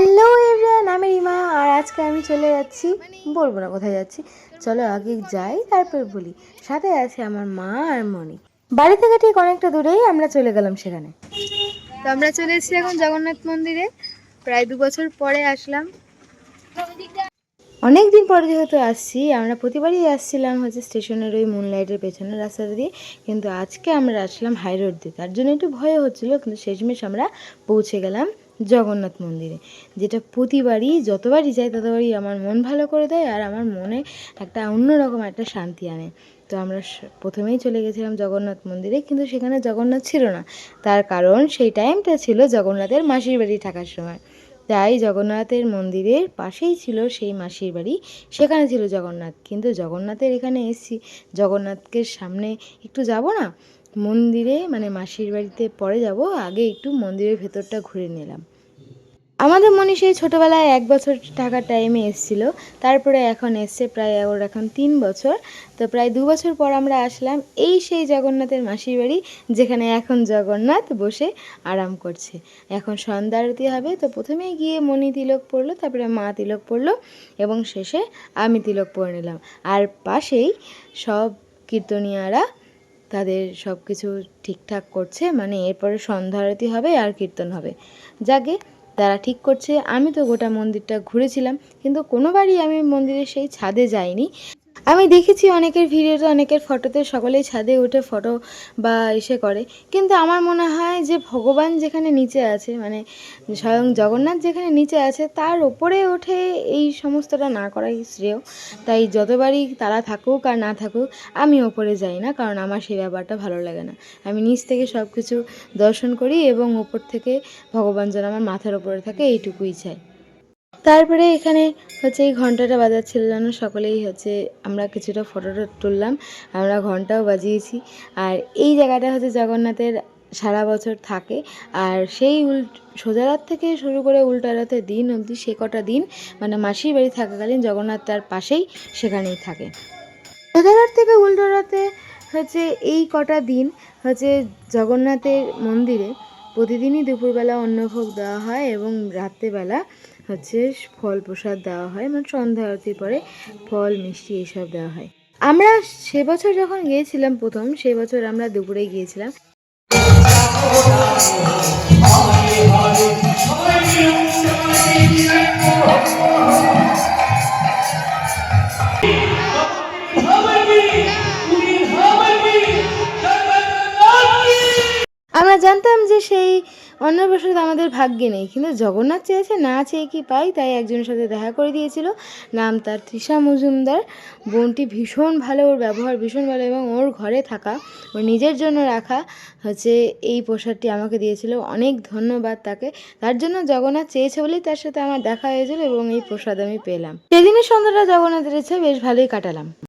Hello everyone আমি রিমা, আর আজকে আমি চলে যাচ্ছি, বলব না কোথায় যাচ্ছি, চলো আগে যাই, তারপর বলি। সাথে আছে আমার মা আর মনি বাড়ি থেকে ঠিক অনেকটা দূরেই আমরা চলে গেলাম সেখানে। তো আমরা চলে এসেছি এখন জগন্নাথ মন্দিরে। প্রায় দু বছর পরে আসলাম। অনেক দিন পরে যেহেতু আসছি, আমরা প্রতিবারই আসছিলাম হচ্ছে স্টেশনের ওই মুনলাইটের পেছনের রাস্তাটা দিয়ে, কিন্তু আজকে আমরা আসলাম হাই রোড দিয়ে। তার জন্য একটু ভয় হচ্ছিল, কিন্তু শেষমেশ আমরা পৌঁছে গেলাম। জগন্নাথ মন্দিরে। যেটা প্রতিবারই, যতবারই যাই ততবারই আমার মন ভালো করে দেয় আর আমার মনে একটা অন্যরকম একটা শান্তি আনে। তো আমরা প্রথমেই চলে গেছিলাম জগন্নাথ মন্দিরে, কিন্তু সেখানে জগন্নাথ ছিল না। তার কারণ সেই টাইমটা ছিল জগন্নাথের মাসির বাড়ি থাকার সময়। তাই জগন্নাথের মন্দিরের পাশেই ছিল সেই মাসির বাড়ি, সেখানে ছিল জগন্নাথ। কিন্তু জগন্নাথের এখানে এসেছি। জগন্নাথকে সামনে একটু যাব না? মন্দিরে মানে মাসির বাড়িতে পরে যাব, আগে একটু মন্দিরের ভেতরটা ঘুরে নিলাম। আমাদের মনে সেই ছোটোবেলায় এক বছর থাকার টাইমে এসেছিল। তারপরে এখন এসছে প্রায় ওর এখন তিন বছর। তো প্রায় দু বছর পর আমরা আসলাম এই সেই জগন্নাথের মাসির বাড়ি, যেখানে এখন জগন্নাথ বসে আরাম করছে। এখন সন্ধ্যা আরতি হবে, তো প্রথমেই গিয়ে মণি তিলক পড়ল, তারপরে মা তিলক পড়ল, এবং শেষে আমি তিলক পরে নিলাম। আর পাশেই সব কীর্তনিয়ারা তাদের সব কিছু ঠিকঠাক করছে মানে এরপরে সন্ধ্যা আরতি হবে আর কীর্তন হবে। যাকে তারা ঠিক করছে। আমি তো গোটা মন্দিরটা ঘুরেছিলাম, কিন্তু কোনোবারই আমি মন্দিরের সেই ছাদে যাইনি। আমি দেখেছি অনেকের ভিডিওতে, অনেকের ফটোতে সকলেই ছাদে উঠে ফটো বা এসে করে। কিন্তু আমার মনে হয় যে ভগবান যেখানে নিচে আছে মানে স্বয়ং জগন্নাথ যেখানে নিচে আছে, তার ওপরে উঠে এই সমস্তটা না করাই শ্রেয়। তাই যতবারই তারা থাকুক আর না থাকুক, আমি ওপরে যাই না, কারণ আমার সেই ব্যাপারটা ভালো লাগে না। আমি নিচ থেকে সব কিছু দর্শন করি এবং ওপর থেকে ভগবান যেন আমার মাথার ওপরে থাকে, এইটুকুই চাই। তারপরে এখানে হচ্ছে এই ঘন্টাটা বাজাচ্ছিল যেন সকলেই হচ্ছে আমরা কিছুটা ফটোটা তুললাম, আমরা ঘন্টাও বাজিয়েছি। আর এই জায়গাটা হচ্ছে জগন্নাথের সারা বছর থাকে। আর সেই উল সোজা রাত থেকে শুরু করে উল্টা রাতের দিন অবধি সে কটা দিন মানে মাসির বাড়ি থাকাকালীন জগন্নাথ তার পাশেই সেখানেই থাকে। সোজা রাত থেকে উল্টো রাতে হচ্ছে এই কটা দিন হচ্ছে জগন্নাথের মন্দিরে প্রতিদিনই দুপুরবেলা অন্নভোগ দেওয়া হয় এবং রাত্রেবেলা হচ্ছে ফল প্রসাদ দেওয়া হয় মানে সন্ধ্যা আরতির পরে ফল, মিষ্টি এসব দেওয়া হয়। আমরা সে বছর যখন গিয়েছিলাম প্রথম, সে বছর আমরা দুপুরে গিয়েছিলাম। আমরা জানতাম যে সেই অন্নপ্রসাদ আমাদের ভাগ্যে নেই, কিন্তু জগন্নাথ চেয়েছে, না চেয়ে কি পাই? তাই একজনের সাথে দেখা করে দিয়েছিল। নাম তার তৃষা মজুমদার। বোনটি ভীষণ ভালো, ওর ব্যবহার ভীষণ ভালো এবং ওর ঘরে থাকা, ওর নিজের জন্য রাখা হচ্ছে এই প্রসাদটি আমাকে দিয়েছিল। অনেক ধন্যবাদ তাকে। তার জন্য জগন্নাথ চেয়েছে বলেই তার সাথে আমার দেখা হয়েছিল এবং এই প্রসাদ আমি পেলাম। সেদিনের সন্ধ্যাটা জগন্নাথের ইচ্ছে, বেশ ভালোই কাটালাম।